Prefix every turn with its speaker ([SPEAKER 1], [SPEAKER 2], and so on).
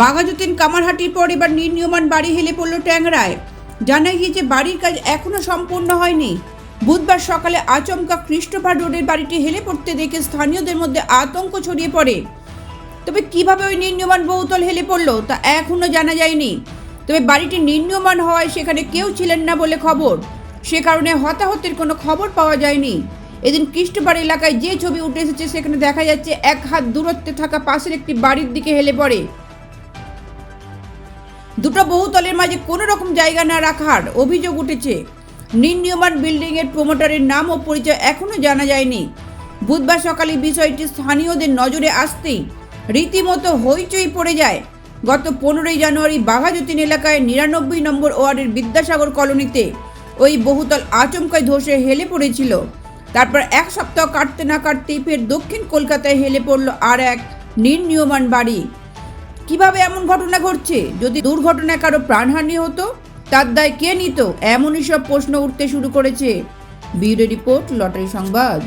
[SPEAKER 1] বাঘাযতীন কামারহাটির পর এবার নির্নিয়মান বাড়ি হেলে পড়ল ট্যাংরায়। জানা গিয়েছে বাড়ির কাজ এখনও সম্পূর্ণ হয়নি। বুধবার সকালে আচমকা খ্রিস্টোফার রোডের বাড়িটি হেলে পড়তে দেখে স্থানীয়দের মধ্যে আতঙ্ক ছড়িয়ে পড়ে। তবে কীভাবে ওই নির্ণীয়মান বহুতল হেলে পড়ল তা এখনও জানা যায়নি। তবে বাড়িটি নির্ণীয়মান হওয়ায় সেখানে কেউ ছিলেন না বলে খবর। সে কারণে হতাহতের কোনো খবর পাওয়া যায়নি। এদিন খ্রিস্টবার এলাকায় যে ছবি উঠে এসেছে সেখানে দেখা যাচ্ছে, এক হাত দূরত্বে থাকা পাশের একটি বাড়ির দিকে হেলে পড়ে। দুটো বহুতলের মাঝে কোনো রকম জায়গা না রাখার অভিযোগ উঠেছে। নির্ণীয়মান বিল্ডিংয়ের প্রমোটারের নাম ও পরিচয় এখনও জানা যায়নি। বুধবার সকালে বিষয়টি স্থানীয়দের নজরে আসতেই রীতিমতো হইচই পড়ে যায়। গত পনেরোই জানুয়ারি বাঘাযতীন এলাকায় নিরানব্বই নম্বর ওয়ার্ডের বিদ্যাসাগর কলোনিতে ওই বহুতল আচমকায় ধসে হেলে পড়েছিল। তারপর এক সপ্তাহ কাটতে না কাটতেই ফের দক্ষিণ কলকাতায় হেলে পড়ল আর এক নির্নিয়মান বাড়ি। কীভাবে এমন ঘটনা ঘটছে? যদি দুর্ঘটনায় কারও প্রাণহানি হতো, তার দায় কে নিত? এমনই সব প্রশ্ন উঠতে শুরু করেছে বিউরো রিপোর্ট, লটারি সংবাদ।